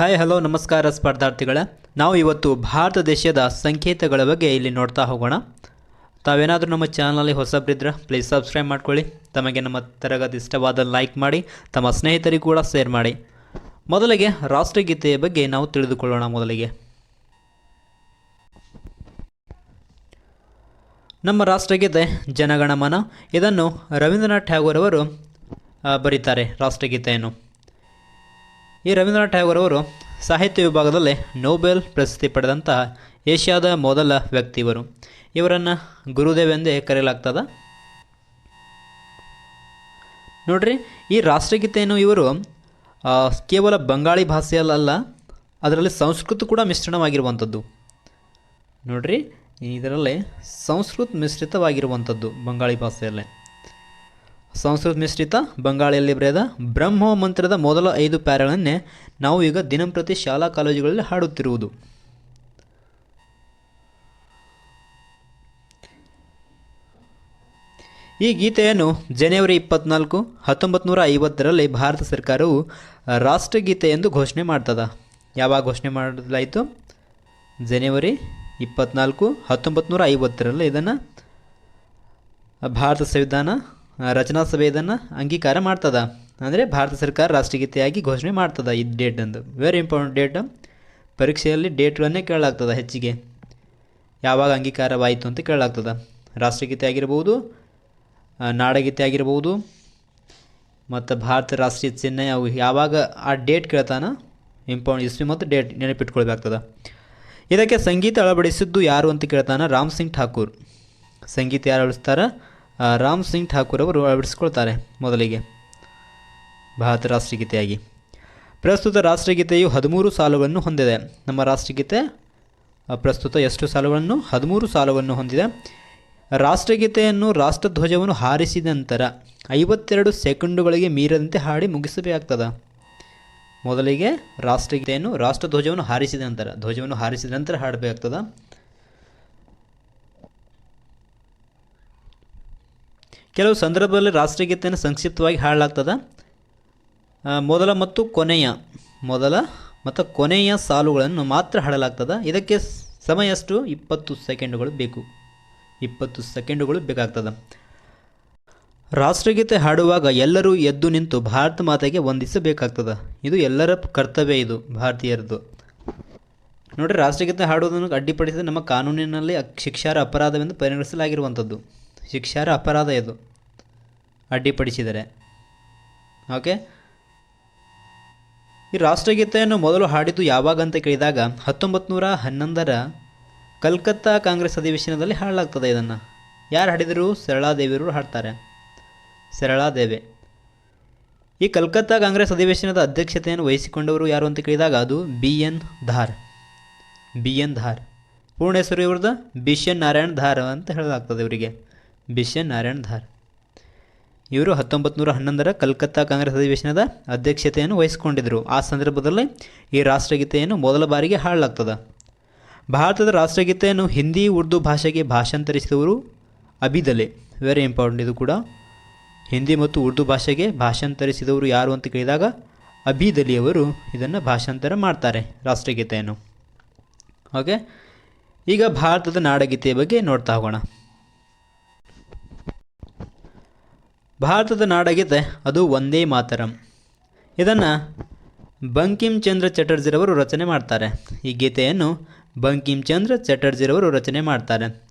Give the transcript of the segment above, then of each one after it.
Hi hello ನಮಸ್ಕಾರ ಸ್ಪರ್ಧಾರ್ಥಿಗಳ. ನಾವು ಇವತ್ತು ಭಾರತ ದೇಶದ ಸಂಕೇತಗಳ ಬಗ್ಗೆ ಇಲ್ಲಿ ನೋಡ್ತಾ ಹೋಗೋಣ. ತಾವೇನಾದರೂ ನಮ್ಮ ಚಾನಲಲ್ಲಿ ಹೊಸಬ್ರಿದ್ರೆ ಪ್ಲೀಸ್ ಸಬ್ಸ್ಕ್ರೈಬ್ ಮಾಡ್ಕೊಳ್ಳಿ. ತಮಗೆ ನಮ್ಮ ತರಗತಿ ಇಷ್ಟವಾದ ಲೈಕ್ ಮಾಡಿ, ತಮ್ಮ ಸ್ನೇಹಿತರಿಗೂ ಕೂಡ ಶೇರ್ ಮಾಡಿ. ಮೊದಲಿಗೆ ರಾಷ್ಟ್ರಗೀತೆಯ ಬಗ್ಗೆ ನಾವು ತಿಳಿದುಕೊಳ್ಳೋಣ ಮೊದಲಿಗೆ. ನಮ್ಮ ರಾಷ್ಟ್ರಗೀತೆ ಜನಗಣಮನ. ಇದನ್ನು ರವೀಂದ್ರನಾಥ್ ಟ್ಯಾಗೋರ್ ಅವರು ಬರೀತಾರೆ ರಾಷ್ಟ್ರಗೀತೆಯನ್ನು ಈ ರವೀಂದ್ರನಾಥ್ ಟ್ಯಾಗೋರ್ ಅವರು ಸಾಹಿತ್ಯ ವಿಭಾಗದಲ್ಲಿ ನೊಬೆಲ್ ಪ್ರಶಸ್ತಿ ಪಡೆದಂತಹ ಏಷ್ಯಾದ ಮೊದಲ ವ್ಯಕ್ತಿ ಇವರು. ಇವರನ್ನು ಗುರುದೇವ್ ಎಂದೇ ಕರೆಯಲಾಗ್ತದ. ನೋಡ್ರಿ, ಈ ರಾಷ್ಟ್ರಗೀತೆಯನ್ನು ಇವರು ಕೇವಲ ಬಂಗಾಳಿ ಭಾಷೆಯಲ್ಲ ಅದರಲ್ಲಿ ಸಂಸ್ಕೃತ ಕೂಡ ಮಿಶ್ರಣವಾಗಿರುವಂಥದ್ದು. ನೋಡ್ರಿ, ಇದರಲ್ಲಿ ಸಂಸ್ಕೃತ ಮಿಶ್ರಿತವಾಗಿರುವಂಥದ್ದು ಬಂಗಾಳಿ ಭಾಷೆಯಲ್ಲೇ. ಸಂಸ್ಕೃತ ಮಿಶ್ರಿತ ಬಂಗಾಳಿಯಲ್ಲಿ ಬರೆದ ಬ್ರಹ್ಮ ಮಂತ್ರದ ಮೊದಲ ಐದು ಪ್ಯಾರಗಳನ್ನೇ ನಾವು ಈಗ ದಿನಂಪ್ರತಿ ಶಾಲಾ ಕಾಲೇಜುಗಳಲ್ಲಿ ಹಾಡುತ್ತಿರುವುದು. ಈ ಗೀತೆಯನ್ನು ಜನವರಿ ಇಪ್ಪತ್ನಾಲ್ಕು ಹತ್ತೊಂಬತ್ತು ನೂರ ಐವತ್ತರಲ್ಲಿ ಭಾರತ ಸರ್ಕಾರವು ರಾಷ್ಟ್ರಗೀತೆ ಎಂದು ಘೋಷಣೆ ಮಾಡ್ತದ. ಯಾವಾಗ ಘೋಷಣೆ ಮಾಡಲಾಯಿತು? ಜನವರಿ ಇಪ್ಪತ್ನಾಲ್ಕು ಹತ್ತೊಂಬತ್ತು ನೂರ ಐವತ್ತರಲ್ಲಿ ಇದನ್ನು ಭಾರತ ಸಂವಿಧಾನ ರಚನಾ ಸಭೆ ಇದನ್ನು ಅಂಗೀಕಾರ ಮಾಡ್ತದ. ಅಂದರೆ ಭಾರತ ಸರ್ಕಾರ ರಾಷ್ಟ್ರಗೀತೆಯಾಗಿ ಘೋಷಣೆ ಮಾಡ್ತದ ಈ ಡೇಟ್ ಅಂದು ವೆರಿ ಇಂಪಾರ್ಟೆಂಟ್ ಡೇಟ್ ಪರೀಕ್ಷೆಯಲ್ಲಿ ಡೇಟ್ಗಳನ್ನೇ ಕೇಳಲಾಗ್ತದೆ ಹೆಚ್ಚಿಗೆ. ಯಾವಾಗ ಅಂಗೀಕಾರವಾಯಿತು ಅಂತ ಕೇಳಲಾಗ್ತದೆ. ರಾಷ್ಟ್ರಗೀತೆ ಆಗಿರ್ಬೋದು ನಾಡಗೀತೆ ಆಗಿರ್ಬೋದು ಮತ್ತು ಭಾರತ ರಾಷ್ಟ್ರೀಯ ಚಿಹ್ನೆ ಅವು ಯಾವಾಗ ಆ ಡೇಟ್ ಕೇಳ್ತಾನ ಇಂಪಾರ್ಟೆಂಟ್ ಇಸ್ವಿ ಮತ್ತು ಡೇಟ್ ನೆನಪಿಟ್ಕೊಳ್ಬೇಕಾಗ್ತದೆ. ಇದಕ್ಕೆ ಸಂಗೀತ ಅಳವಡಿಸಿದ್ದು ಯಾರು ಅಂತ ಕೇಳ್ತಾನೆ ರಾಮ್ ಸಿಂಗ್ ಠಾಕೂರ್. ಸಂಗೀತ ಯಾರು ಅಳಿಸ್ತಾರ ರಾಮ್ ಸಿಂಗ್ ಠಾಕೂರ್ ಅವರು ಅಳವಡಿಸಿಕೊಳ್ತಾರೆ ಮೊದಲಿಗೆ. ಭಾರತ ರಾಷ್ಟ್ರಗೀತೆಯಾಗಿ ಪ್ರಸ್ತುತ ರಾಷ್ಟ್ರಗೀತೆಯು ಹದಿಮೂರು ಸಾಲುಗಳನ್ನು ಹೊಂದಿದೆ. ನಮ್ಮ ರಾಷ್ಟ್ರಗೀತೆ ಪ್ರಸ್ತುತ ಎಷ್ಟು ಸಾಲುಗಳನ್ನು? ಹದಿಮೂರು ಸಾಲುಗಳನ್ನು ಹೊಂದಿದೆ. ರಾಷ್ಟ್ರಗೀತೆಯನ್ನು ರಾಷ್ಟ್ರಧ್ವಜವನ್ನು ಹಾರಿಸಿದ ನಂತರ ಐವತ್ತೆರಡು ಸೆಕೆಂಡುಗಳಿಗೆ ಮೀರದಂತೆ ಹಾಡಿ ಮುಗಿಸಬೇಕಾಗ್ತದೆ. ಮೊದಲಿಗೆ ರಾಷ್ಟ್ರಗೀತೆಯನ್ನು ರಾಷ್ಟ್ರಧ್ವಜವನ್ನು ಹಾರಿಸಿದ ನಂತರ, ಧ್ವಜವನ್ನು ಹಾರಿಸಿದ ನಂತರ ಹಾಡಬೇಕಾಗ್ತದ. ಕೆಲವು ಸಂದರ್ಭದಲ್ಲಿ ರಾಷ್ಟ್ರಗೀತೆಯನ್ನು ಸಂಕ್ಷಿಪ್ತವಾಗಿ ಹಾಡಲಾಗ್ತದೆ ಮೊದಲ ಮತ್ತು ಕೊನೆಯ, ಮೊದಲ ಮತ್ತು ಕೊನೆಯ ಸಾಲುಗಳನ್ನು ಮಾತ್ರ ಹಾಡಲಾಗ್ತದೆ? ಇದಕ್ಕೆ ಸಮಯ ಎಷ್ಟು ಇಪ್ಪತ್ತು ಸೆಕೆಂಡುಗಳು ಬೇಕು. ಇಪ್ಪತ್ತು ಸೆಕೆಂಡುಗಳು ಬೇಕಾಗ್ತದೆ. ರಾಷ್ಟ್ರಗೀತೆ ಹಾಡುವಾಗ ಎಲ್ಲರೂ ಎದ್ದು ನಿಂತು ಭಾರತ ಮಾತೆಗೆ ವಂದಿಸಬೇಕಾಗ್ತದೆ. ಇದು ಎಲ್ಲರ ಕರ್ತವ್ಯ ಇದು, ಭಾರತೀಯರದ್ದು. ನೋಡಿ ರಾಷ್ಟ್ರಗೀತೆ ಹಾಡುವುದನ್ನು ಅಡ್ಡಿಪಡಿಸಿದ ನಮ್ಮ ಕಾನೂನಿನಲ್ಲಿ ಶಿಕ್ಷಾರ ಅಪರಾಧವೆಂದು ಪರಿಗಣಿಸಲಾಗಿರುವಂಥದ್ದು ಶಿಕ್ಷಾರ ಅಪರಾಧ ಇದು. ಅಡ್ಡಿಪಡಿಸಿದರೆ. ಓಕೆ ಈ ರಾಷ್ಟ್ರಗೀತೆಯನ್ನು ಮೊದಲು ಹಾಡಿದ್ದು ಯಾವಾಗ ಅಂತ ಕೇಳಿದಾಗ ಹತ್ತೊಂಬತ್ತು ನೂರ ಹನ್ನೊಂದರ ಕಲ್ಕತ್ತಾ ಕಾಂಗ್ರೆಸ್ ಅಧಿವೇಶನದಲ್ಲಿ ಹಾಡಲಾಗ್ತದೆ ಇದನ್ನು. ಯಾರು ಹಾಡಿದರು? ಸರಳಾದೇವಿಯವರು ಹಾಡ್ತಾರೆ. ಸರಳಾದೇವಿ. ಈ ಕಲ್ಕತ್ತಾ ಕಾಂಗ್ರೆಸ್ ಅಧಿವೇಶನದ ಅಧ್ಯಕ್ಷತೆಯನ್ನು ವಹಿಸಿಕೊಂಡವರು ಯಾರು ಅಂತ ಕೇಳಿದಾಗ ಅದು B N Dhar. B N Dhar. ಪೂರ್ಣ ಹೆಸರು ಇವ್ರದ್ದು ಬಿಷನ್ ನಾರಾಯಣ್ ಧಾರ್ ಅಂತ ಹೇಳಲಾಗ್ತದೆ ಇವರಿಗೆ. ಬಿಷನ್ ನಾರಾಯಣ್ ಧಾರ್. ಇವರು ಹತ್ತೊಂಬತ್ತು ನೂರ ಹನ್ನೊಂದರ ಕಲ್ಕತ್ತಾ ಕಾಂಗ್ರೆಸ್ ಅಧಿವೇಶನದ ಅಧ್ಯಕ್ಷತೆಯನ್ನು ವಹಿಸಿಕೊಂಡಿದ್ದರು. ಆ ಸಂದರ್ಭದಲ್ಲಿ ಈ ರಾಷ್ಟ್ರಗೀತೆಯನ್ನು ಮೊದಲ ಬಾರಿಗೆ ಹಾಡಲಾಗ್ತದೆ. ಭಾರತದ ರಾಷ್ಟ್ರಗೀತೆಯನ್ನು ಹಿಂದಿ, ಉರ್ದು ಭಾಷೆಗೆ ಭಾಷಾಂತರಿಸಿದವರು ಅಬಿದಲೆ. ವೆರಿ ಇಂಪಾರ್ಟೆಂಟ್ ಇದು ಕೂಡ. ಹಿಂದಿ ಮತ್ತು ಉರ್ದು ಭಾಷೆಗೆ ಭಾಷಾಂತರಿಸಿದವರು ಯಾರು ಅಂತ ಕೇಳಿದಾಗ ಅಬಿದಲಿಯವರು ಇದನ್ನು ಭಾಷಾಂತರ ಮಾಡ್ತಾರೆ ರಾಷ್ಟ್ರಗೀತೆಯನ್ನು. ಓಕೆ ಈಗ ಭಾರತದ ನಾಡಗೀತೆಯ ಬಗ್ಗೆ ನೋಡ್ತಾ ಹೋಗೋಣ. ಭಾರತದ ನಾಡಗೀತೆ ಅದು ಒಂದೇ ಮಾತರಂ. ಇದನ್ನು ಬಂಕಿಮ್ ಚಂದ್ರ ಚಟರ್ಜಿರವರು ರಚನೆ ಮಾಡ್ತಾರೆ. ಈ ಗೀತೆಯನ್ನು ಬಂಕಿಂ ಚಂದ್ರ ಚಟರ್ಜಿರವರು ರಚನೆ ಮಾಡ್ತಾರೆ.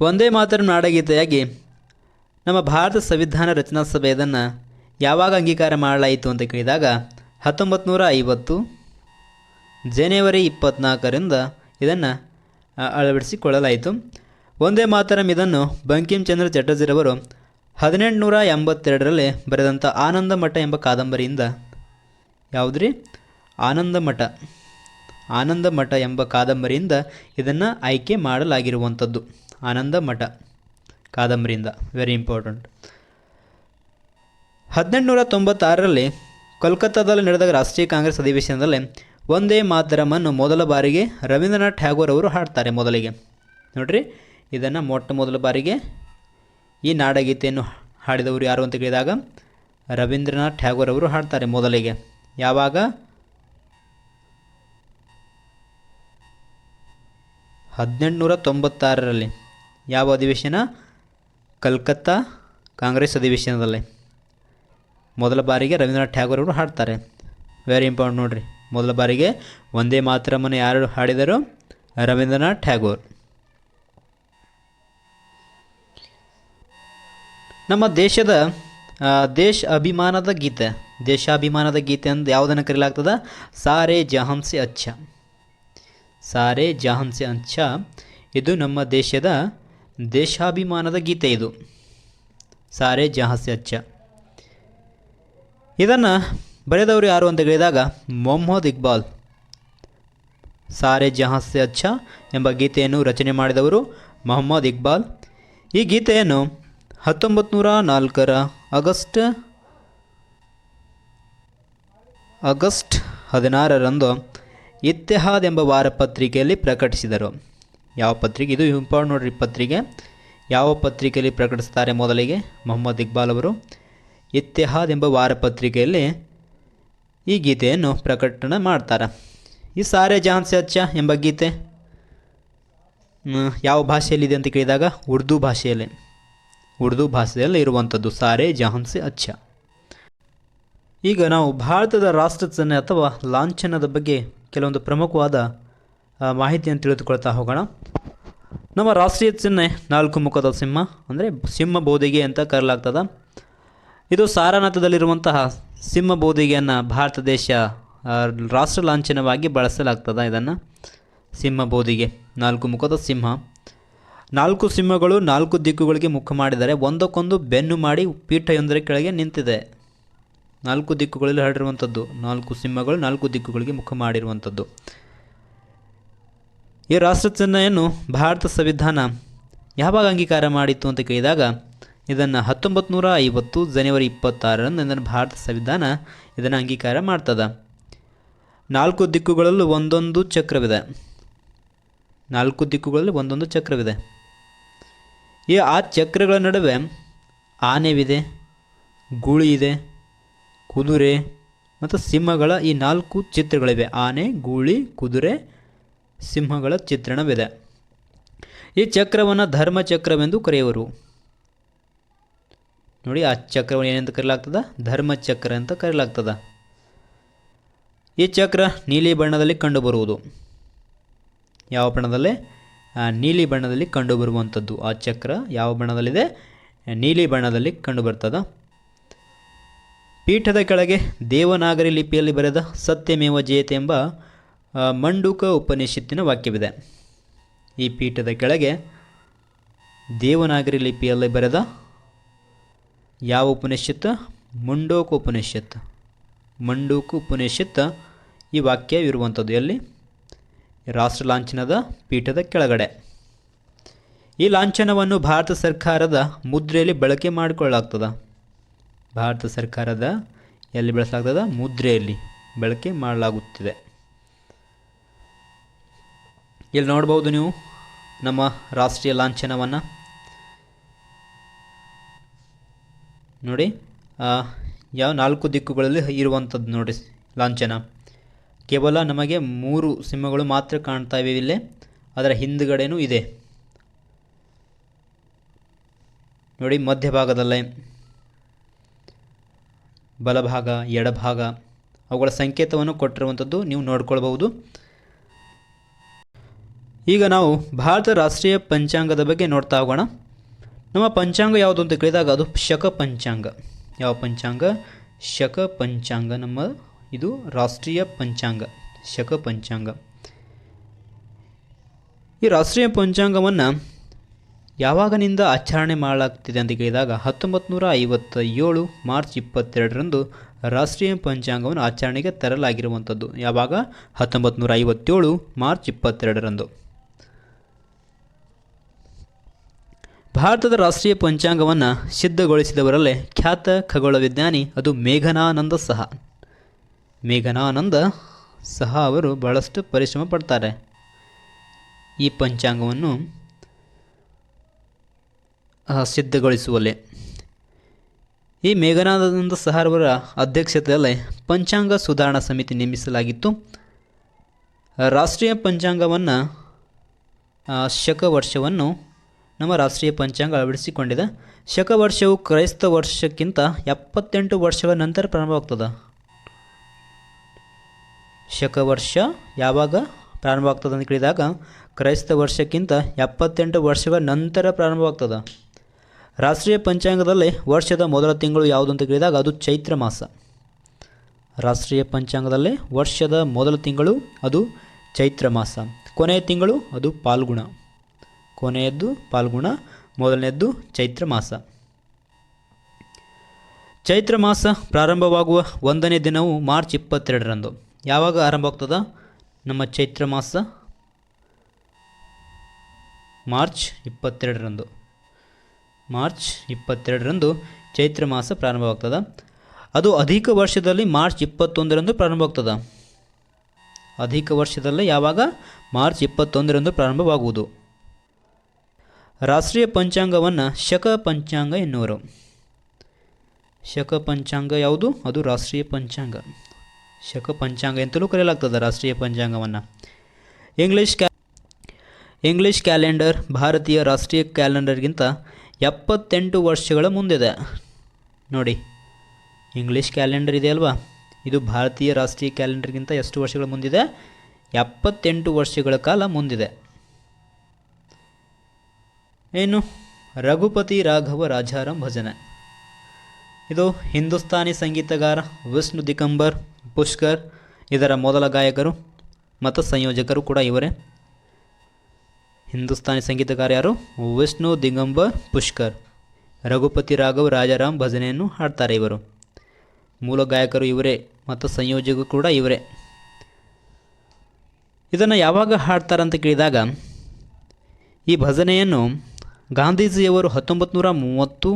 ಒಂದೇ ಮಾತರಂ ನಾಡಗೀತೆಯಾಗಿ ನಮ್ಮ ಭಾರತ ಸಂವಿಧಾನ ರಚನಾ ಸಭೆ ಇದನ್ನು ಯಾವಾಗ ಅಂಗೀಕಾರ ಮಾಡಲಾಯಿತು ಅಂತ ಕೇಳಿದಾಗ ಹತ್ತೊಂಬತ್ತು ನೂರ ಐವತ್ತು ಜನವರಿ ಇಪ್ಪತ್ನಾಲ್ಕರಿಂದ ಇದನ್ನು ಅಳವಡಿಸಿಕೊಳ್ಳಲಾಯಿತು. ಒಂದೇ ಮಾತರಂ ಇದನ್ನು ಬಂಕಿಂಚಂದ್ರ ಚಟರ್ಜಿರವರು ಹದಿನೆಂಟುನೂರ ಎಂಬತ್ತೆರಡರಲ್ಲಿ ಬರೆದಂಥ ಆನಂದ ಮಠ ಎಂಬ ಕಾದಂಬರಿಯಿಂದ, ಯಾವುದ್ರಿ? ಆನಂದ ಮಠ ಆನಂದ ಮಠ ಎಂಬ ಕಾದಂಬರಿಯಿಂದ ಇದನ್ನು ಆಯ್ಕೆ ಮಾಡಲಾಗಿರುವಂಥದ್ದು. ಆನಂದ ಮಠ ಕಾದಂಬರಿಯಿಂದ. ವೆರಿ ಇಂಪಾರ್ಟೆಂಟ್ ಹದಿನೆಂಟುನೂರ ತೊಂಬತ್ತಾರರಲ್ಲಿ ಕೋಲ್ಕತ್ತಾದಲ್ಲಿ ನಡೆದ ರಾಷ್ಟ್ರೀಯ ಕಾಂಗ್ರೆಸ್ ಅಧಿವೇಶನದಲ್ಲಿ ಒಂದೇ ಮಾತರಮನ್ನು ಮೊದಲ ಬಾರಿಗೆ ರವೀಂದ್ರನಾಥ್ ಟ್ಯಾಗೋರ್ ಅವರು ಹಾಡ್ತಾರೆ ಮೊದಲಿಗೆ. ನೋಡ್ರಿ, ಇದನ್ನು ಮೊಟ್ಟ ಮೊದಲ ಬಾರಿಗೆ ಈ ನಾಡಗೀತೆಯನ್ನು ಹಾಡಿದವರು ಯಾರು ಅಂತ ಕೇಳಿದಾಗ ರವೀಂದ್ರನಾಥ್ ಟ್ಯಾಗೋರ್ ಅವರು ಹಾಡ್ತಾರೆ ಮೊದಲಿಗೆ. ಯಾವಾಗ? ಹದಿನೆಂಟುನೂರ ತೊಂಬತ್ತಾರರಲ್ಲಿ ಯಾವ ಅಧಿವೇಶನ? ಕಲ್ಕತ್ತಾ ಕಾಂಗ್ರೆಸ್ ಅಧಿವೇಶನದಲ್ಲಿ. ಮೊದಲ ಬಾರಿಗೆ ರವೀಂದ್ರನಾಥ್ ಟ್ಯಾಗೋರ್ ಅವರು ಹಾಡ್ತಾರೆ. ವೆರಿ ಇಂಪಾರ್ಟೆಂಟ್ ನೋಡ್ರಿ. ಮೊದಲ ಬಾರಿಗೆ ಒಂದೇ ಮಾತರಮ್ಮನ್ನು ಯಾರು ಹಾಡಿದರು? ರವೀಂದ್ರನಾಥ್ ಟ್ಯಾಗೋರ್. ನಮ್ಮ ದೇಶದ ದೇಶ ಅಭಿಮಾನದ ಗೀತೆ. ದೇಶಾಭಿಮಾನದ ಗೀತೆ ಅಂತ ಯಾವುದನ್ನು ಕರೆಯಲಾಗ್ತದ ಸಾರೆ ಜಹಂಸೆ ಅಚ್ಚ. ಸಾರೆ ಜಹಂಸೆ ಅಚ್ಚ. ಇದು ನಮ್ಮ ದೇಶದ ದೇಶಾಭಿಮಾನದ ಗೀತೆ ಇದು. ಸಾರೆ ಜಹಾನ್ ಸೆ ಅಚ್ಚ. ಇದನ್ನು ಬರೆದವರು ಯಾರು ಅಂತ ಹೇಳಿದಾಗ ಮೊಹಮ್ಮದ್ ಇಕ್ಬಾಲ್. ಸಾರೆ ಜಹಾನ್ ಸೆ ಎಂಬ ಗೀತೆಯನ್ನು ರಚನೆ ಮಾಡಿದವರು ಮೊಹಮ್ಮದ್ ಇಕ್ಬಾಲ್. ಈ ಗೀತೆಯನ್ನು ಹತ್ತೊಂಬತ್ತು ನೂರ ನಾಲ್ಕರ ಆಗಸ್ಟ್ ಆಗಸ್ಟ್ ಹದಿನಾರರಂದು ಇತ್ತೆಹಾದ್ ಎಂಬ ವಾರಪತ್ರಿಕೆಯಲ್ಲಿ ಪ್ರಕಟಿಸಿದರು. ಯಾವ ಪತ್ರಿಕೆ? ಇದು ಇಂಪಾರ್ಟೆಂಟ್ ನೋಡ್ರಿ ಪತ್ರಿಕೆ. ಯಾವ ಪತ್ರಿಕೆಯಲ್ಲಿ ಪ್ರಕಟಿಸ್ತಾರೆ ಮೊದಲಿಗೆ? ಮೊಹಮ್ಮದ್ ಇಕ್ಬಾಲ್ ಅವರು. ಇತ್ತೆಹಾದ್ ಎಂಬ ವಾರಪತ್ರಿಕೆಯಲ್ಲಿ ಈ ಗೀತೆಯನ್ನು ಪ್ರಕಟಣೆ ಮಾಡ್ತಾರೆ. ಈ ಸಾರೆ ಜಾನ್ ಸೆ ಅಚ್ಚ ಎಂಬ ಗೀತೆ ಯಾವ ಭಾಷೆಯಲ್ಲಿದೆ ಅಂತ ಕೇಳಿದಾಗ ಉರ್ದು ಭಾಷೆಯಲ್ಲಿ ಉರ್ದು ಭಾಷೆಯಲ್ಲಿ ಇರುವಂಥದ್ದು ಸಾರೆ ಜಹಾನ್ ಸೆ ಅಚ್ಚ. ಈಗ ನಾವು ಭಾರತದ ರಾಷ್ಟ್ರ ಚಿಹ್ನೆ ಅಥವಾ ಲಾಂಛನದ ಬಗ್ಗೆ ಕೆಲವೊಂದು ಪ್ರಮುಖವಾದ ಮಾಹಿತಿಯನ್ನು ತಿಳಿದುಕೊಳ್ತಾ ಹೋಗೋಣ. ನಮ್ಮ ರಾಷ್ಟ್ರೀಯ ಚಿಹ್ನೆ ನಾಲ್ಕು ಮುಖದ ಸಿಂಹ, ಅಂದರೆ ಸಿಂಹ ಬೋಧಿಗೆ ಅಂತ ಕರೆಯಲಾಗ್ತದೆ. ಇದು ಸಾರನಾಥದಲ್ಲಿರುವಂತಹ ಸಿಂಹ ಬೋಧಿಗೆಯನ್ನು ಭಾರತ ದೇಶ ರಾಷ್ಟ್ರ ಲಾಂಛನವಾಗಿ ಬಳಸಲಾಗ್ತದೆ ಇದನ್ನು? ಸಿಂಹ ಬೋಧಿಗೆ ನಾಲ್ಕು ಮುಖದ ಸಿಂಹ. ನಾಲ್ಕು ಸಿಂಹಗಳು ನಾಲ್ಕು ದಿಕ್ಕುಗಳಿಗೆ ಮುಖ ಮಾಡಿದರೆ ಒಂದಕ್ಕೊಂದು ಬೆನ್ನು ಮಾಡಿ ಪೀಠಯೊಂದರ ಕೆಳಗೆ ನಿಂತಿದೆ. ನಾಲ್ಕು ದಿಕ್ಕುಗಳಲ್ಲಿ ಹರಡಿರುವಂಥದ್ದು. ನಾಲ್ಕು ಸಿಂಹಗಳು ನಾಲ್ಕು ದಿಕ್ಕುಗಳಿಗೆ ಮುಖ ಮಾಡಿರುವಂಥದ್ದು. ಈ ರಾಷ್ಟ್ರ ಚಿಹ್ನೆಯನ್ನು ಭಾರತ ಸಂವಿಧಾನ ಯಾವಾಗ ಅಂಗೀಕಾರ ಮಾಡಿತ್ತು ಅಂತ ಕೇಳಿದಾಗ ಇದನ್ನು ಹತ್ತೊಂಬತ್ತು ನೂರ ಐವತ್ತು ಜನವರಿ ಇಪ್ಪತ್ತಾರರಂದು ಇದನ್ನು ಭಾರತ ಸಂವಿಧಾನ ಇದನ್ನು ಅಂಗೀಕಾರ ಮಾಡ್ತದೆ. ನಾಲ್ಕು ದಿಕ್ಕುಗಳಲ್ಲೂ ಒಂದೊಂದು ಚಕ್ರವಿದೆ. ನಾಲ್ಕು ದಿಕ್ಕುಗಳಲ್ಲಿ ಒಂದೊಂದು ಚಕ್ರವಿದೆ. ಈ ಆ ಚಕ್ರಗಳ ನಡುವೆ ಆನೆವಿದೆ ಗೂಳಿ ಇದೆ ಕುದುರೆ ಮತ್ತು ಸಿಂಹಗಳ ಈ ನಾಲ್ಕು ಚಿತ್ರಗಳಿವೆ. ಆನೆ, ಗೂಳಿ, ಕುದುರೆ, ಸಿಂಹಗಳ ಚಿತ್ರಣವಿದೆ. ಈ ಚಕ್ರವನ್ನು ಧರ್ಮಚಕ್ರವೆಂದು ಕರೆಯುವರು. ನೋಡಿ, ಆ ಚಕ್ರವನ್ನು ಏನಂತ ಕರೆಯಲಾಗ್ತದ? ಧರ್ಮಚಕ್ರ ಅಂತ ಕರೆಯಲಾಗ್ತದ. ಈ ಚಕ್ರ ನೀಲಿ ಬಣ್ಣದಲ್ಲಿ ಕಂಡುಬರುವುದು. ಯಾವ ಬಣ್ಣದಲ್ಲಿ? ನೀಲಿ ಬಣ್ಣದಲ್ಲಿ ಕಂಡುಬರುವಂಥದ್ದು. ಆ ಚಕ್ರ ಯಾವ ಬಣ್ಣದಲ್ಲಿದೆ? ನೀಲಿ ಬಣ್ಣದಲ್ಲಿ ಕಂಡುಬರ್ತದ. ಪೀಠದ ಕೆಳಗೆ ದೇವನಾಗರಿ ಲಿಪಿಯಲ್ಲಿ ಬರೆದ ಸತ್ಯಮೇವ ಜಯತೆ ಎಂಬ ಮಂಡೂಕ ಉಪನಿಷತ್ತಿನ ವಾಕ್ಯವಿದೆ. ಈ ಪೀಠದ ಕೆಳಗೆ ದೇವನಾಗರಿ ಲಿಪಿಯಲ್ಲಿ ಬರೆದ ಯಾವ ಉಪನಿಷತ್ತು? ಮುಂಡೋಕ ಉಪನಿಷತ್ತು. ಮಂಡೂಕ ಉಪನಿಷತ್ ಈ ವಾಕ್ಯ ಇರುವಂಥದ್ದು ಎಲ್ಲಿ? ರಾಷ್ಟ್ರ ಲಾಂಛನದ ಪೀಠದ ಕೆಳಗಡೆ. ಈ ಲಾಂಛನವನ್ನು ಭಾರತ ಸರ್ಕಾರದ ಮುದ್ರೆಯಲ್ಲಿ ಬಳಕೆ ಮಾಡಿಕೊಳ್ಳಲಾಗ್ತದೆ. ಭಾರತ ಸರ್ಕಾರದ ಎಲ್ಲಿ ಬಳಸಲಾಗ್ತದ? ಮುದ್ರೆಯಲ್ಲಿ ಬಳಕೆ ಮಾಡಲಾಗುತ್ತಿದೆ. ಇಲ್ಲಿ ನೋಡ್ಬೋದು ನೀವು? ನಮ್ಮ ರಾಷ್ಟ್ರೀಯ ಲಾಂಛನವನ್ನು. ನೋಡಿ ಯಾವ ನಾಲ್ಕು ದಿಕ್ಕುಗಳಲ್ಲಿ ಇರುವಂಥದ್ದು ನೋಡಿ, ಲಾಂಛನ. ಕೇವಲ ನಮಗೆ ಮೂರು ಸಿಂಹಗಳು ಮಾತ್ರ ಕಾಣ್ತಾ ಇವೆ ಇಲ್ಲೇ, ಅದರ ಹಿಂದುಗಡೆನೂ ಇದೆ. ನೋಡಿ, ಮಧ್ಯಭಾಗದಲ್ಲೇ. ಬಲಭಾಗ, ಎಡಭಾಗ, ಅವುಗಳ ಸಂಕೇತವನ್ನು ಕೊಟ್ಟಿರುವಂಥದ್ದು ನೀವು ನೋಡ್ಕೊಳ್ಬಹುದು. ಈಗ ನಾವು ಭಾರತ ರಾಷ್ಟ್ರೀಯ ಪಂಚಾಂಗದ ಬಗ್ಗೆ ನೋಡ್ತಾ ಹೋಗೋಣ. ನಮ್ಮ ಪಂಚಾಂಗ ಯಾವುದು ಅಂತ ಕೇಳಿದಾಗ ಅದು ಶಕ ಪಂಚಾಂಗ. ಯಾವ ಪಂಚಾಂಗ? ಶಕ ಪಂಚಾಂಗ ನಮ್ಮ ಇದು ರಾಷ್ಟ್ರೀಯ ಪಂಚಾಂಗ. ಶಕ ಪಂಚಾಂಗ. ಈ ರಾಷ್ಟ್ರೀಯ ಪಂಚಾಂಗವನ್ನು ಯಾವಾಗನಿಂದ ಆಚರಣೆ ಮಾಡಲಾಗ್ತಿದೆ ಅಂತ ಕೇಳಿದಾಗ ಹತ್ತೊಂಬತ್ತು ನೂರ ಐವತ್ತ ಏಳು ಮಾರ್ಚ್ ಇಪ್ಪತ್ತೆರಡರಂದು ರಾಷ್ಟ್ರೀಯ ಪಂಚಾಂಗವನ್ನು ಆಚರಣೆಗೆ ತರಲಾಗಿರುವಂಥದ್ದು. ಯಾವಾಗ? ಹತ್ತೊಂಬತ್ತು ನೂರ ಐವತ್ತೇಳು ಮಾರ್ಚ್ ಇಪ್ಪತ್ತೆರಡರಂದು. ಭಾರತದ ರಾಷ್ಟ್ರೀಯ ಪಂಚಾಂಗವನ್ನು ಸಿದ್ಧಗೊಳಿಸಿದವರಲ್ಲೇ ಖ್ಯಾತ ಖಗೋಳ ವಿಜ್ಞಾನಿ ಅದು ಮೇಘನಾನಂದ ಸಹ. ಮೇಘನಾನಂದ ಸಹ ಅವರು ಬಹಳಷ್ಟು ಪರಿಶ್ರಮ ಪಡ್ತಾರೆ. ಈ ಪಂಚಾಂಗವನ್ನು ಸಿದ್ಧಗೊಳಿಸುವಲ್ಲಿ. ಈ ಮೇಘನಾನಂದ ಸಹ ಅವರ ಅಧ್ಯಕ್ಷತೆಯಲ್ಲಿ ಪಂಚಾಂಗ ಸುಧಾರಣಾ ಸಮಿತಿ ನೇಮಿಸಲಾಗಿತ್ತು. ರಾಷ್ಟ್ರೀಯ ಪಂಚಾಂಗವನ್ನು ಶಕ ವರ್ಷವನ್ನು ನಮ್ಮ ರಾಷ್ಟ್ರೀಯ ಪಂಚಾಂಗ ಅಳವಡಿಸಿಕೊಂಡಿದೆ. ಶಕ ವರ್ಷವು ಕ್ರೈಸ್ತ ವರ್ಷಕ್ಕಿಂತ ಎಪ್ಪತ್ತೆಂಟು ವರ್ಷಗಳ ನಂತರ ಪ್ರಾರಂಭವಾಗ್ತದೆ. ಶಕ ವರ್ಷ ಯಾವಾಗ ಪ್ರಾರಂಭವಾಗ್ತದೆ ಅಂತ ಕೇಳಿದಾಗ ಕ್ರೈಸ್ತ ವರ್ಷಕ್ಕಿಂತ ಎಪ್ಪತ್ತೆಂಟು ವರ್ಷಗಳ ನಂತರ ಪ್ರಾರಂಭವಾಗ್ತದೆ. ರಾಷ್ಟ್ರೀಯ ಪಂಚಾಂಗದಲ್ಲಿ ವರ್ಷದ ಮೊದಲ ತಿಂಗಳು ಯಾವುದು ಅಂತ ಕೇಳಿದಾಗ ಅದು ಚೈತ್ರ ಮಾಸ. ರಾಷ್ಟ್ರೀಯ ಪಂಚಾಂಗದಲ್ಲಿ ವರ್ಷದ ಮೊದಲ ತಿಂಗಳು ಅದು ಚೈತ್ರ ಮಾಸ. ಕೊನೆಯ ತಿಂಗಳು ಅದು ಪಾಲ್ಗುಣ. ಕೊನೆಯದ್ದು ಪಾಲ್ಗುಣ, ಮೊದಲನೆಯದ್ದು ಚೈತ್ರ ಮಾಸ ಚೈತ್ರ ಮಾಸ ಪ್ರಾರಂಭವಾಗುವ ಒಂದನೇ ದಿನವು ಮಾರ್ಚ್ ಇಪ್ಪತ್ತೆರಡರಂದು. ಯಾವಾಗ ಆರಂಭ ಆಗ್ತದ ನಮ್ಮ ಚೈತ್ರ ಮಾಸ ಮಾರ್ಚ್ ಇಪ್ಪತ್ತೆರಡರಂದು. ಮಾರ್ಚ್ ಇಪ್ಪತ್ತೆರಡರಂದು ಚೈತ್ರ ಮಾಸ ಪ್ರಾರಂಭವಾಗ್ತದೆ. ಅದು ಅಧಿಕ ವರ್ಷದಲ್ಲಿ ಮಾರ್ಚ್ ಇಪ್ಪತ್ತೊಂದರಂದು ಪ್ರಾರಂಭವಾಗ್ತದೆ. ಅಧಿಕ ವರ್ಷದಲ್ಲಿ ಯಾವಾಗ? ಮಾರ್ಚ್ ಇಪ್ಪತ್ತೊಂದರಂದು ಪ್ರಾರಂಭವಾಗುವುದು. ರಾಷ್ಟ್ರೀಯ ಪಂಚಾಂಗವನ್ನು ಶಕ ಪಂಚಾಂಗ ಎನ್ನುವರು. ಶಕ ಪಂಚಾಂಗ ಯಾವುದು? ಅದು ರಾಷ್ಟ್ರೀಯ ಪಂಚಾಂಗ. ಶಕ ಪಂಚಾಂಗ ಅಂತಲೂ ಕರೆಯಲಾಗ್ತದೆ ರಾಷ್ಟ್ರೀಯ ಪಂಚಾಂಗವನ್ನು. ಇಂಗ್ಲೀಷ್ ಕ್ಯಾ ಇಂಗ್ಲೀಷ್ ಕ್ಯಾಲೆಂಡರ್ ಭಾರತೀಯ ರಾಷ್ಟ್ರೀಯ ಕ್ಯಾಲೆಂಡರ್ಗಿಂತ ಎಪ್ಪತ್ತೆಂಟು ವರ್ಷಗಳ ಮುಂದಿದೆ. ನೋಡಿ ಇಂಗ್ಲೀಷ್ ಕ್ಯಾಲೆಂಡರ್ ಇದೆ ಅಲ್ವಾ? ಇದು ಭಾರತೀಯ ರಾಷ್ಟ್ರೀಯ ಕ್ಯಾಲೆಂಡರ್ಗಿಂತ ಎಷ್ಟು ವರ್ಷಗಳ ಮುಂದಿದೆ? ಎಪ್ಪತ್ತೆಂಟು ವರ್ಷಗಳ ಕಾಲ ಮುಂದಿದೆ. ಏನು? ರಘುಪತಿ ರಾಘವ ರಾಜಾರಾಮ್ ಭಜನೆ. ಇದು ಹಿಂದೂಸ್ತಾನಿ ಸಂಗೀತಗಾರ ವಿಷ್ಣು ದಿಗಂಬರ್, ಪುಷ್ಕರ್, ಇದರ ಮೊದಲ ಗಾಯಕರು ಮತ್ತು ಸಂಯೋಜಕರು ಕೂಡ ಇವರೇ. ಹಿಂದೂಸ್ತಾನಿ ಸಂಗೀತಗಾರ ಯಾರು? ವಿಷ್ಣು ದಿಗಂಬರ್, ಪುಷ್ಕರ್. ರಘುಪತಿ ರಾಘವ್ ರಾಜಾರಾಮ್ ಭಜನೆಯನ್ನು ಹಾಡ್ತಾರೆ ಇವರು. ಮೂಲ ಗಾಯಕರು ಇವರೇ ಮತ್ತು ಸಂಯೋಜಕರು ಕೂಡ ಇವರೇ. ಇದನ್ನು ಯಾವಾಗ ಹಾಡ್ತಾರಂತ ಕೇಳಿದಾಗ ಈ ಭಜನೆಯನ್ನು ಗಾಂಧೀಜಿಯವರು ಹತ್ತೊಂಬತ್ತು ನೂರ ಮೂವತ್ತು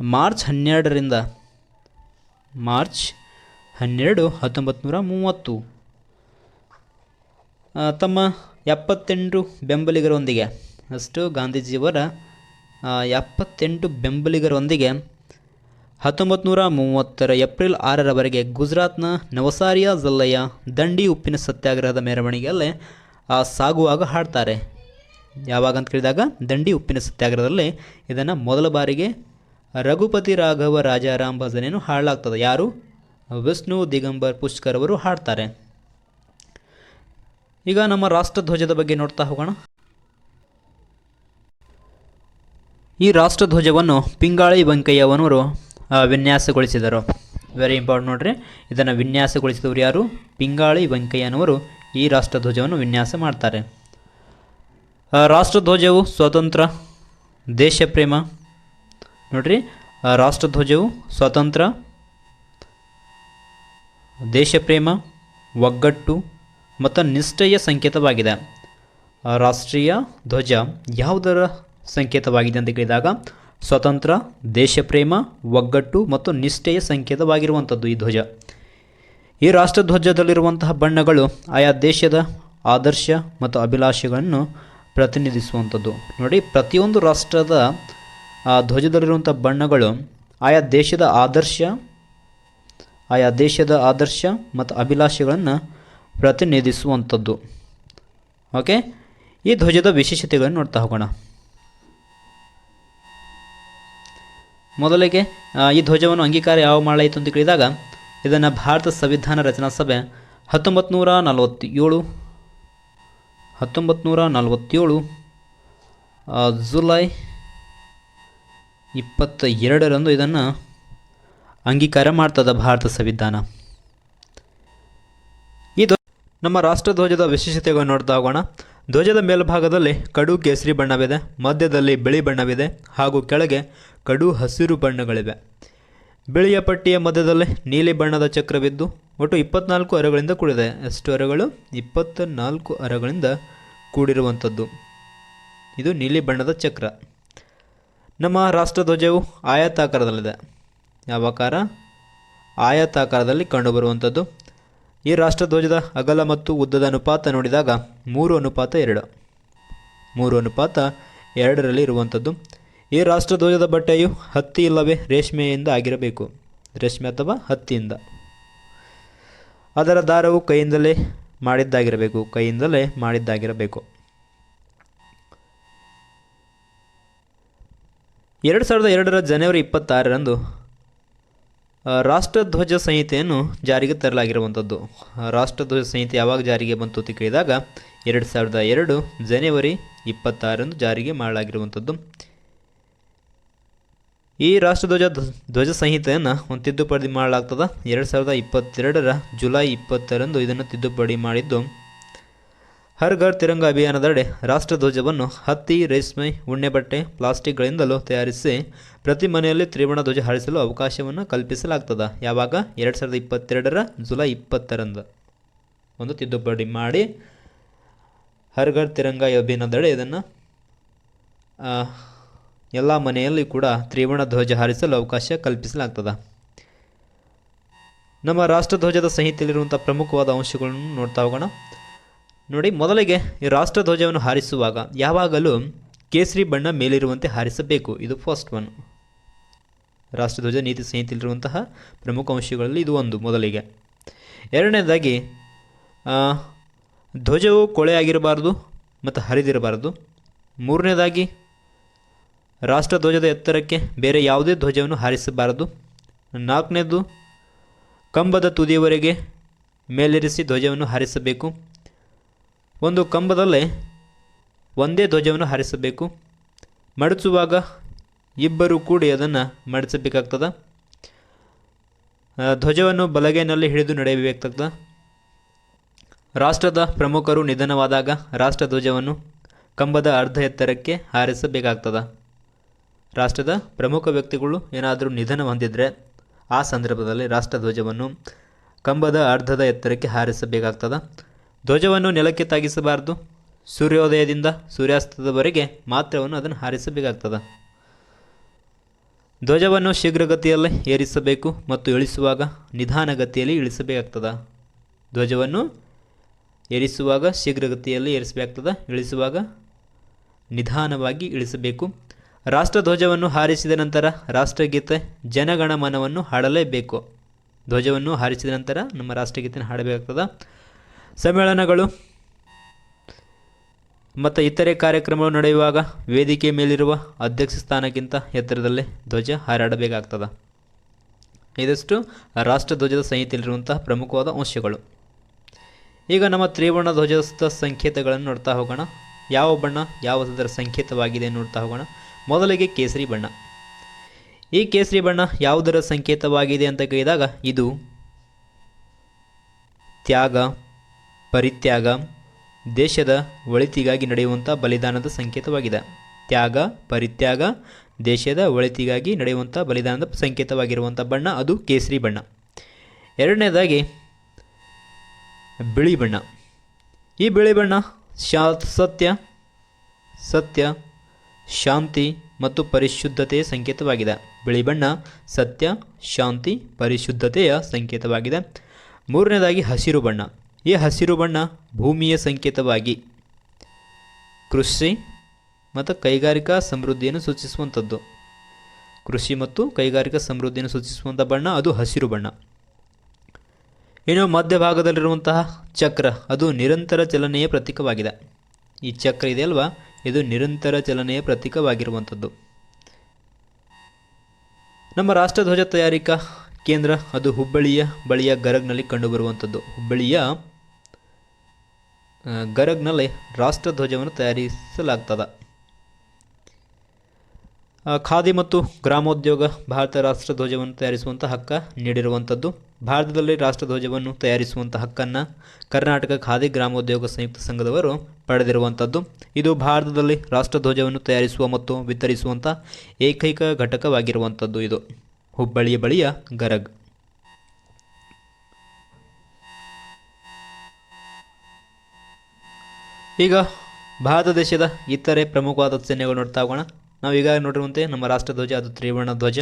ಮಾರ್ಚ್ ಹನ್ನೆರಡರಿಂದ, ಮಾರ್ಚ್ ಹನ್ನೆರಡು ಹತ್ತೊಂಬತ್ತು ನೂರ ಮೂವತ್ತು ತಮ್ಮ ಎಪ್ಪತ್ತೆಂಟು ಬೆಂಬಲಿಗರೊಂದಿಗೆ, ಅಷ್ಟು ಗಾಂಧೀಜಿಯವರ ಎಪ್ಪತ್ತೆಂಟು ಬೆಂಬಲಿಗರೊಂದಿಗೆ ಹತ್ತೊಂಬತ್ತು ನೂರ ಮೂವತ್ತರ ಏಪ್ರಿಲ್ ಆರರವರೆಗೆ ಗುಜರಾತ್ನ ನವಸಾರಿಯಾ ಜಿಲ್ಲೆಯ ದಂಡಿ ಉಪ್ಪಿನ ಸತ್ಯಾಗ್ರಹದ ಮೆರವಣಿಗೆಯಲ್ಲೇ ಸಾಗುವಾಗ ಹಾಡ್ತಾರೆ. ಯಾವಾಗ ಅಂತ ಕೇಳಿದಾಗ ದಂಡಿ ಉಪ್ಪಿನ ಸತ್ಯಾಗ್ರಹದಲ್ಲಿ ಇದನ್ನು ಮೊದಲ ಬಾರಿಗೆ ರಘುಪತಿ ರಾಘವ ರಾಜಾರಾಮ್ ಭಜನೆಯನ್ನು ಹಾಡಲಾಗ್ತದೆ. ಯಾರು? ವಿಷ್ಣು ದಿಗಂಬರ್ ಪುಷ್ಕರ್ ಅವರು ಹಾಡ್ತಾರೆ. ಈಗ ನಮ್ಮ ರಾಷ್ಟ್ರಧ್ವಜದ ಬಗ್ಗೆ ನೋಡ್ತಾ ಹೋಗೋಣ. ಈ ರಾಷ್ಟ್ರಧ್ವಜವನ್ನು ಪಿಂಗಾಳಿ ವೆಂಕಯ್ಯನವರು ವಿನ್ಯಾಸಗೊಳಿಸಿದರು. ವೆರಿ ಇಂಪಾರ್ಟೆಂಟ್ ನೋಡ್ರಿ. ಇದನ್ನು ವಿನ್ಯಾಸಗೊಳಿಸಿದವರು ಯಾರು? ಪಿಂಗಾಳಿ ವೆಂಕಯ್ಯನವರು ಈ ರಾಷ್ಟ್ರಧ್ವಜವನ್ನು ವಿನ್ಯಾಸ ಮಾಡ್ತಾರೆ. ರಾಷ್ಟ್ರಧ್ವಜವು ಸ್ವತಂತ್ರ, ದೇಶಪ್ರೇಮ. ನೋಡ್ರಿ ರಾಷ್ಟ್ರಧ್ವಜವು ಸ್ವತಂತ್ರ, ದೇಶಪ್ರೇಮ, ಒಗ್ಗಟ್ಟು ಮತ್ತು ನಿಷ್ಠೆಯ ಸಂಕೇತವಾಗಿದೆ. ರಾಷ್ಟ್ರೀಯ ಧ್ವಜ ಯಾವುದರ ಸಂಕೇತವಾಗಿದೆ ಅಂತ ಕೇಳಿದಾಗ, ಸ್ವತಂತ್ರ, ದೇಶಪ್ರೇಮ, ಒಗ್ಗಟ್ಟು ಮತ್ತು ನಿಷ್ಠೆಯ ಸಂಕೇತವಾಗಿರುವಂಥದ್ದು ಈ ಧ್ವಜ. ಈ ರಾಷ್ಟ್ರಧ್ವಜದಲ್ಲಿರುವಂತಹ ಬಣ್ಣಗಳು ಆಯಾ ದೇಶದ ಆದರ್ಶ ಮತ್ತು ಅಭಿಲಾಷೆಗಳನ್ನು ಪ್ರತಿನಿಧಿಸುವಂಥದ್ದು. ನೋಡಿ, ಪ್ರತಿಯೊಂದು ರಾಷ್ಟ್ರದ ಧ್ವಜದಲ್ಲಿರುವಂಥ ಬಣ್ಣಗಳು, ಆಯಾ ದೇಶದ ಆದರ್ಶ, ಆಯಾ ದೇಶದ ಆದರ್ಶ ಮತ್ತು ಅಭಿಲಾಷೆಗಳನ್ನು ಪ್ರತಿನಿಧಿಸುವಂಥದ್ದು. ಓಕೆ? ಈ ಧ್ವಜದ ವಿಶೇಷತೆಗಳನ್ನು ನೋಡ್ತಾ ಹೋಗೋಣ. ಮೊದಲಿಗೆ ಈ ಧ್ವಜವನ್ನು ಅಂಗೀಕಾರ ಯಾವ ಮಾಡಲಾಯಿತು ಅಂತ ಕೇಳಿದಾಗ, ಇದನ್ನು ಭಾರತ ಸಂವಿಧಾನ ರಚನಾ ಸಭೆ ಹತ್ತೊಂಬತ್ತು ನೂರ ನಲವತ್ತೇಳು ಹತ್ತೊಂಬತ್ತು ನೂರ ನಲವತ್ತೇಳು ಜುಲೈ ಇಪ್ಪತ್ತ ಎರಡರಂದು ಇದನ್ನು ಅಂಗೀಕಾರ ಮಾಡ್ತದ ಭಾರತ ಸಂವಿಧಾನ. ಧ್ವ ನಮ್ಮ ರಾಷ್ಟ್ರಧ್ವಜದ ವಿಶೇಷತೆಗಳನ್ನು ನೋಡ್ತಾ ಹೋಗೋಣ. ಧ್ವಜದ ಮೇಲ್ಭಾಗದಲ್ಲಿ ಕಡು ಕೇಸರಿ ಬಣ್ಣವಿದೆ, ಮಧ್ಯದಲ್ಲಿ ಬಿಳಿ ಬಣ್ಣವಿದೆ, ಹಾಗೂ ಕೆಳಗೆ ಕಡು ಹಸಿರು ಬಣ್ಣಗಳಿವೆ. ಬಿಳಿಯ ಪಟ್ಟಿಯ ಮಧ್ಯದಲ್ಲಿ ನೀಲಿ ಬಣ್ಣದ ಚಕ್ರವಿದ್ದು ಒಟ್ಟು ಇಪ್ಪತ್ನಾಲ್ಕು ಅರಗಳಿಂದ ಕೂಡಿದೆ. ಎಷ್ಟು ಅರಗಳು ಇಪ್ಪತ್ತ ನಾಲ್ಕು ಅರಗಳಿಂದ ಕೂಡಿರುವಂಥದ್ದು. ಇದು ನೀಲಿ ಬಣ್ಣದ ಚಕ್ರ. ನಮ್ಮ ರಾಷ್ಟ್ರಧ್ವಜವು ಆಯತಾಕಾರದಲ್ಲಿದೆ. ಯಾವ ಆಕಾರ? ಆಯತಾಕಾರದಲ್ಲಿ ಕಂಡುಬರುವಂಥದ್ದು. ಈ ರಾಷ್ಟ್ರಧ್ವಜದ ಅಗಲ ಮತ್ತು ಉದ್ದದ ಅನುಪಾತ ನೋಡಿದಾಗ ಮೂರು ಅನುಪಾತ ಎರಡು. ಮೂರು ಅನುಪಾತ ಎರಡರಲ್ಲಿ ಇರುವಂಥದ್ದು. ಈ ರಾಷ್ಟ್ರಧ್ವಜದ ಬಟ್ಟೆಯು ಹತ್ತಿ ಇಲ್ಲವೇ ರೇಷ್ಮೆಯಿಂದ ಆಗಿರಬೇಕು. ರೇಷ್ಮೆ ಅಥವಾ ಹತ್ತಿಯಿಂದ. ಅದರ ದಾರವು ಕೈಯಿಂದಲೇ ಮಾಡಿದ್ದಾಗಿರಬೇಕು ಕೈಯಿಂದಲೇ ಮಾಡಿದ್ದಾಗಿರಬೇಕು. ಎರಡು ಸಾವಿರದ ಎರಡರ ಜನವರಿ ಇಪ್ಪತ್ತಾರರಂದು ರಾಷ್ಟ್ರಧ್ವಜ ಸಂಹಿತೆಯನ್ನು ಜಾರಿಗೆ ತರಲಾಗಿರುವಂಥದ್ದು. ರಾಷ್ಟ್ರಧ್ವಜ ಸಂಹಿತೆ ಯಾವಾಗ ಜಾರಿಗೆ ಬಂತು ಅಂತ ಕೇಳಿದಾಗ, ಎರಡು ಸಾವಿರದ ಎರಡು ಜನವರಿ ಇಪ್ಪತ್ತಾರರಂದು ಜಾರಿಗೆ ಮಾಡಲಾಗಿರುವಂಥದ್ದು. ಈ ರಾಷ್ಟ್ರಧ್ವಜ ಧ್ವ- ಧ್ವಜ ಸಂಹಿತೆಯನ್ನು ಒಂದು ತಿದ್ದುಪಡಿ ಮಾಡಲಾಗ್ತದೆ. ಎರಡು ಸಾವಿರದ ಇಪ್ಪತ್ತೆರಡರ ಜುಲೈ ಇಪ್ಪತ್ತರಂದು ಇದನ್ನು ತಿದ್ದುಪಡಿ ಮಾಡಿದ್ದು, ಹರ್ ಘರ್ ತಿರಂಗ ಅಭಿಯಾನದಡಿ ರಾಷ್ಟ್ರಧ್ವಜವನ್ನು ಹತ್ತಿ, ರೇಷ್ಮೆ ಉಣ್ಣೆ ಬಟ್ಟೆ ಪ್ಲಾಸ್ಟಿಕ್ಗಳಿಂದಲೂ ತಯಾರಿಸಿ ಪ್ರತಿ ಮನೆಯಲ್ಲಿ ತ್ರಿವರ್ಣ ಧ್ವಜ ಹಾರಿಸಲು ಅವಕಾಶವನ್ನು ಕಲ್ಪಿಸಲಾಗ್ತದೆ. ಯಾವಾಗ? ಎರಡು ಸಾವಿರದ ಇಪ್ಪತ್ತೆರಡರ ಜುಲೈ ಇಪ್ಪತ್ತರಂದು. ಒಂದು ತಿದ್ದುಪಡಿ ಮಾಡಿ, ಹರ್ ಘರ್ ತಿರಂಗ ಅಭಿಯಾನದಡಿ ಇದನ್ನು ಎಲ್ಲ ಮನೆಯಲ್ಲಿ ಕೂಡ ತ್ರಿವರ್ಣ ಧ್ವಜ ಹಾರಿಸಲು ಅವಕಾಶ ಕಲ್ಪಿಸಲಾಗ್ತದೆ. ನಮ್ಮ ರಾಷ್ಟ್ರಧ್ವಜದ ಸಂಹಿತೆಯಲ್ಲಿರುವಂಥ ಪ್ರಮುಖವಾದ ಅಂಶಗಳನ್ನು ನೋಡ್ತಾ ಹೋಗೋಣ. ನೋಡಿ, ಮೊದಲಿಗೆ ಈ ರಾಷ್ಟ್ರಧ್ವಜವನ್ನು ಹಾರಿಸುವಾಗ ಯಾವಾಗಲೂ ಕೇಸರಿ ಬಣ್ಣ ಮೇಲಿರುವಂತೆ ಹಾರಿಸಬೇಕು. ಇದು ಫಸ್ಟ್ ಒನ್ ರಾಷ್ಟ್ರಧ್ವಜ ನೀತಿ ಸಂಹಿತೆಯಲ್ಲಿರುವಂತಹ ಪ್ರಮುಖ ಅಂಶಗಳಲ್ಲಿ ಇದು ಒಂದು ಮೊದಲಿಗೆ. ಎರಡನೇದಾಗಿ ಧ್ವಜವು ಕೊಳೆಯಾಗಿರಬಾರ್ದು ಮತ್ತು ಹರಿದಿರಬಾರ್ದು. ಮೂರನೇದಾಗಿ ರಾಷ್ಟ್ರಧ್ವಜದ ಎತ್ತರಕ್ಕೆ ಬೇರೆ ಯಾವುದೇ ಧ್ವಜವನ್ನು ಹಾರಿಸಬಾರದು. ನಾಲ್ಕನೇದು, ಕಂಬದ ತುದಿಯವರೆಗೆ ಮೇಲೇರಿಸಿ ಧ್ವಜವನ್ನು ಹಾರಿಸಬೇಕು. ಒಂದು ಕಂಬದಲ್ಲೇ ಒಂದೇ ಧ್ವಜವನ್ನು ಹಾರಿಸಬೇಕು. ಮಡಚುವಾಗ ಇಬ್ಬರು ಕೂಡಿ ಅದನ್ನು ಮಡಿಸಬೇಕಾಗ್ತದೆ ಧ್ವಜವನ್ನು ಬಲಗೈನಲ್ಲಿ ಹಿಡಿದು ನಡೆಯಬೇಕಾಗ್ತದೆ. ರಾಷ್ಟ್ರದ ಪ್ರಮುಖರು ನಿಧನವಾದಾಗ ರಾಷ್ಟ್ರಧ್ವಜವನ್ನು ಕಂಬದ ಅರ್ಧ ಎತ್ತರಕ್ಕೆ ಹಾರಿಸಬೇಕಾಗ್ತದೆ. ರಾಷ್ಟ್ರದ ಪ್ರಮುಖ ವ್ಯಕ್ತಿಗಳು ಏನಾದರೂ ನಿಧನ ಹೊಂದಿದರೆ ಆ ಸಂದರ್ಭದಲ್ಲಿ ರಾಷ್ಟ್ರಧ್ವಜವನ್ನು ಕಂಬದ ಅರ್ಧದ ಎತ್ತರಕ್ಕೆ ಹಾರಿಸಬೇಕಾಗ್ತದೆ. ಧ್ವಜವನ್ನು ನೆಲಕ್ಕೆ ತಾಗಿಸಬಾರದು. ಸೂರ್ಯೋದಯದಿಂದ ಸೂರ್ಯಾಸ್ತದವರೆಗೆ ಮಾತ್ರವನ್ನು ಅದನ್ನು ಹಾರಿಸಬೇಕಾಗ್ತದೆ. ಧ್ವಜವನ್ನು ಶೀಘ್ರಗತಿಯಲ್ಲಿ ಏರಿಸಬೇಕು ಮತ್ತು ಇಳಿಸುವಾಗ ನಿಧಾನಗತಿಯಲ್ಲಿ ಇಳಿಸಬೇಕಾಗ್ತದೆ. ಧ್ವಜವನ್ನು ಏರಿಸುವಾಗ ಶೀಘ್ರಗತಿಯಲ್ಲಿ ಏರಿಸಬೇಕಾಗ್ತದೆ. ಇಳಿಸುವಾಗ ನಿಧಾನವಾಗಿ ಇಳಿಸಬೇಕು. ರಾಷ್ಟ್ರಧ್ವಜವನ್ನು ಹಾರಿಸಿದ ನಂತರ ರಾಷ್ಟ್ರಗೀತೆ ಜನಗಣಮನವನ್ನು ಹಾಡಲೇಬೇಕು. ಧ್ವಜವನ್ನು ಹಾರಿಸಿದ ನಂತರ ನಮ್ಮ ರಾಷ್ಟ್ರಗೀತೆಯನ್ನು ಹಾಡಬೇಕಾಗ್ತದೆ. ಸಮ್ಮೇಳನಗಳು ಮತ್ತು ಇತರೆ ಕಾರ್ಯಕ್ರಮಗಳು ನಡೆಯುವಾಗ ವೇದಿಕೆ ಮೇಲಿರುವ ಅಧ್ಯಕ್ಷ ಸ್ಥಾನಕ್ಕಿಂತ ಎತ್ತರದಲ್ಲೇ ಧ್ವಜ ಹಾರಾಡಬೇಕಾಗ್ತದೆ. ಇದಷ್ಟು ರಾಷ್ಟ್ರಧ್ವಜದ ಸಂಹಿತೆಯಲ್ಲಿರುವಂತಹ ಪ್ರಮುಖವಾದ ಅಂಶಗಳು. ಈಗ ನಮ್ಮ ತ್ರಿವರ್ಣ ಧ್ವಜದ ಸಂಕೇತಗಳನ್ನು ನೋಡ್ತಾ ಹೋಗೋಣ. ಯಾವ ಬಣ್ಣ ಯಾವುದರ ಸಂಕೇತವಾಗಿದೆ ನೋಡ್ತಾ ಹೋಗೋಣ. ಮೊದಲಿಗೆ ಕೇಸರಿ ಬಣ್ಣ. ಈ ಕೇಸರಿ ಬಣ್ಣ ಯಾವುದರ ಸಂಕೇತವಾಗಿದೆ ಅಂತ ಕೇಳಿದಾಗ ಇದು ತ್ಯಾಗ, ಪರಿತ್ಯಾಗ, ದೇಶದ ಒಳಿತಿಗಾಗಿ ನಡೆಯುವಂಥ ಬಲಿದಾನದ ಸಂಕೇತವಾಗಿದೆ. ತ್ಯಾಗ, ಪರಿತ್ಯಾಗ, ದೇಶದ ಒಳಿತಿಗಾಗಿ ನಡೆಯುವಂಥ ಬಲಿದಾನದ ಸಂಕೇತವಾಗಿರುವಂಥ ಬಣ್ಣ ಅದು ಕೇಸರಿ ಬಣ್ಣ. ಎರಡನೇದಾಗಿ ಬಿಳಿ ಬಣ್ಣ. ಈ ಬಿಳಿ ಬಣ್ಣ ಶಾ, ಸತ್ಯ ಸತ್ಯ ಶಾಂತಿ ಮತ್ತು ಪರಿಶುದ್ಧತೆಯ ಸಂಕೇತವಾಗಿದೆ. ಬಿಳಿ ಬಣ್ಣ, ಸತ್ಯ, ಶಾಂತಿ, ಪರಿಶುದ್ಧತೆಯ ಸಂಕೇತವಾಗಿದೆ. ಮೂರನೇದಾಗಿ ಹಸಿರು ಬಣ್ಣ. ಈ ಹಸಿರು ಬಣ್ಣ ಭೂಮಿಯ ಸಂಕೇತವಾಗಿ. ಕೃಷಿ ಮತ್ತು ಕೈಗಾರಿಕಾ ಸಮೃದ್ಧಿಯನ್ನು ಸೂಚಿಸುವಂಥದ್ದು. ಕೃಷಿ ಮತ್ತು ಕೈಗಾರಿಕಾ ಸಮೃದ್ಧಿಯನ್ನು ಸೂಚಿಸುವಂಥ ಬಣ್ಣ, ಅದು ಹಸಿರು ಬಣ್ಣ. ಇನ್ನು ಮಧ್ಯಭಾಗದಲ್ಲಿರುವಂತಹ ಚಕ್ರ, ಅದು ನಿರಂತರ ಚಲನೆಯ ಪ್ರತೀಕವಾಗಿದೆ. ಈ ಚಕ್ರ ಇದೆ ಅಲ್ವಾ? ಇದು ನಿರಂತರ ಚಲನೆಯ ಪ್ರತೀಕವಾಗಿರುವಂಥದ್ದು. ನಮ್ಮ ರಾಷ್ಟ್ರಧ್ವಜ ತಯಾರಿಕಾ ಕೇಂದ್ರ ಅದು ಹುಬ್ಬಳ್ಳಿಯ ಬಳಿಯ ಗರಗ್ನಲ್ಲಿ ಕಂಡುಬರುವಂಥದ್ದು. ಹುಬ್ಬಳ್ಳಿಯ ಗರಗ್ನಲ್ಲಿ ರಾಷ್ಟ್ರಧ್ವಜವನ್ನು ತಯಾರಿಸಲಾಗ್ತದೆ. ಖಾದಿ ಮತ್ತು ಗ್ರಾಮೋದ್ಯೋಗ ಭಾರತ ರಾಷ್ಟ್ರಧ್ವಜವನ್ನು ತಯಾರಿಸುವಂಥ ಹಕ್ಕ ನೀಡಿರುವಂಥದ್ದು. ಭಾರತದಲ್ಲಿ ರಾಷ್ಟ್ರಧ್ವಜವನ್ನು ತಯಾರಿಸುವಂಥ ಹಕ್ಕನ್ನು ಕರ್ನಾಟಕ ಖಾದಿ ಗ್ರಾಮೋದ್ಯೋಗ ಸಂಯುಕ್ತ ಸಂಘದವರು ಪಡೆದಿರುವಂಥದ್ದು ಇದು ಭಾರತದಲ್ಲಿ ರಾಷ್ಟ್ರಧ್ವಜವನ್ನು ತಯಾರಿಸುವ ಮತ್ತು ವಿತರಿಸುವಂಥ ಏಕೈಕ ಘಟಕವಾಗಿರುವಂಥದ್ದು ಇದು. ಹುಬ್ಬಳ್ಳಿಯ ಬಳಿಯ ಗರಗ್. ಈಗ ಭಾರತ ದೇಶದ ಇತರೆ ಪ್ರಮುಖವಾದ ಸೇನೆಗಳು ನೋಡ್ತಾ ಹೋಗೋಣ. ನಾವು ಈಗ ನೋಡಿರುವಂತೆ ನಮ್ಮ ರಾಷ್ಟ್ರಧ್ವಜ ಅದು ತ್ರಿವರ್ಣ ಧ್ವಜ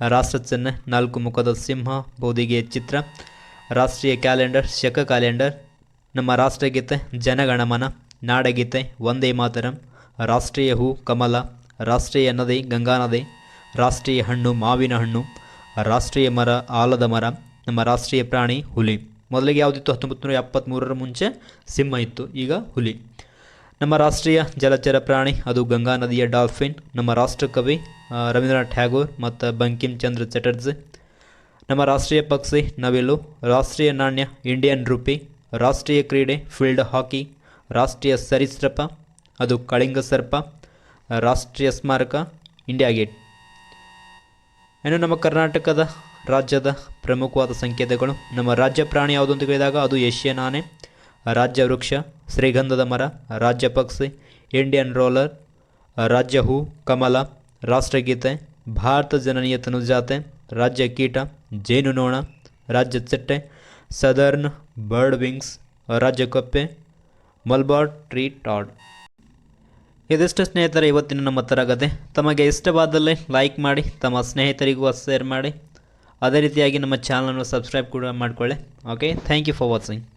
ರಾಷ್ಟ್ರ ಚಿಹ್ನೆ ನಾಲ್ಕು ಮುಖದ ಸಿಂಹ ಬೌದಿಗೆ ಚಿತ್ರ, ರಾಷ್ಟ್ರೀಯ ಕ್ಯಾಲೆಂಡರ್, ಶಕ ಕ್ಯಾಲೆಂಡರ್, ನಮ್ಮ ರಾಷ್ಟ್ರಗೀತೆ, ಜನಗಣಮನ, ನಾಡಗೀತೆ ವಂದೇ ಮಾತರಂ, ರಾಷ್ಟ್ರೀಯ ಹೂ, ಕಮಲ, ರಾಷ್ಟ್ರೀಯ ನದಿ, ಗಂಗಾ ನದಿ, ರಾಷ್ಟ್ರೀಯ ಹಣ್ಣು, ಮಾವಿನ ಹಣ್ಣು, ರಾಷ್ಟ್ರೀಯ ಮರ, ಆಲದ ಮರ, ನಮ್ಮ ರಾಷ್ಟ್ರೀಯ ಪ್ರಾಣಿ, ಹುಲಿ. ಮೊದಲಿಗೆ ಯಾವುದಿತ್ತು? ಹತ್ತೊಂಬತ್ತು ನೂರ ಎಪ್ಪತ್ತ್ಮೂರರ ಮುಂಚೆ ಸಿಂಹ ಇತ್ತು, ಈಗ ಹುಲಿ. ನಮ್ಮ ರಾಷ್ಟ್ರೀಯ ಜಲಚರ ಪ್ರಾಣಿ, ಅದು ಗಂಗಾ ನದಿಯ ಡಾಲ್ಫಿನ್, ನಮ್ಮ ರಾಷ್ಟ್ರಕವಿ ರವೀಂದ್ರನಾಥ್ ಠ್ಯಾಗೂರ್ ಮತ್ತು ಬಂಕಿಂ ಚಂದ್ರ ಚಟರ್ಜಿ. ನಮ್ಮ ರಾಷ್ಟ್ರೀಯ ಪಕ್ಷಿ ನವಿಲು ರಾಷ್ಟ್ರೀಯ ನಾಣ್ಯ, ಇಂಡಿಯನ್ ರೂಪಿ, ರಾಷ್ಟ್ರೀಯ ಕ್ರೀಡೆ, ಫೀಲ್ಡ್ ಹಾಕಿ, ರಾಷ್ಟ್ರೀಯ ಸರೀಸೃಪ, ಅದು ಕಳಿಂಗ ಸರ್ಪ, ರಾಷ್ಟ್ರೀಯ ಸ್ಮಾರಕ, ಇಂಡಿಯಾ ಗೇಟ್. ಇನ್ನು ನಮ್ಮ ಕರ್ನಾಟಕದ ರಾಜ್ಯದ ಪ್ರಮುಖವಾದ ಸಂಕೇತಗಳು, ನಮ್ಮ ರಾಜ್ಯ ಪ್ರಾಣಿ ಯಾವುದು ಅಂತ ಕೇಳಿದಾಗ ಅದು ಏಷ್ಯನ್ ಆನೆ ರಾಜ್ಯ ವೃಕ್ಷ, ಶ್ರೀಗಂಧದ ಮರ, ರಾಜ್ಯ ಪಕ್ಷಿ, ಇಂಡಿಯನ್ ರೋಲರ್, ರಾಜ್ಯ ಹೂ, ಕಮಲ ರಾಷ್ಟ್ರಗೀತೆ, ಭಾರತ ಜನನೀಯ ತನುಜಾತೆ, ರಾಜ್ಯ ಕೀಟ ಜೇನುನೋಣ ರಾಜ್ಯ ಚಟ್ಟೆ, ಸದರ್ನ್ ಬರ್ಡ್ ವಿಂಗ್ಸ್, ರಾಜ್ಯ ಕಪ್ಪೆ, ಮಲ್ಬಾರ್ ಟ್ರೀ ಟಾಡ್. ಇದಿಷ್ಟು ಸ್ನೇಹಿತರೆ, ಇವತ್ತಿನ ನಮ್ಮ ತರಗತಿ. ತಮಗೆ ಇಷ್ಟವಾದಲ್ಲಿ ಲೈಕ್ ಮಾಡಿ, ತಮ್ಮ ಸ್ನೇಹಿತರಿಗೂ ಶೇರ್ ಮಾಡಿ. ಅದೇ ರೀತಿಯಾಗಿ ನಮ್ಮ ಚಾನಲನ್ನು ಸಬ್ಸ್ಕ್ರೈಬ್ ಕೂಡ ಮಾಡಿಕೊಳ್ಳಿ. Okay thank you for watching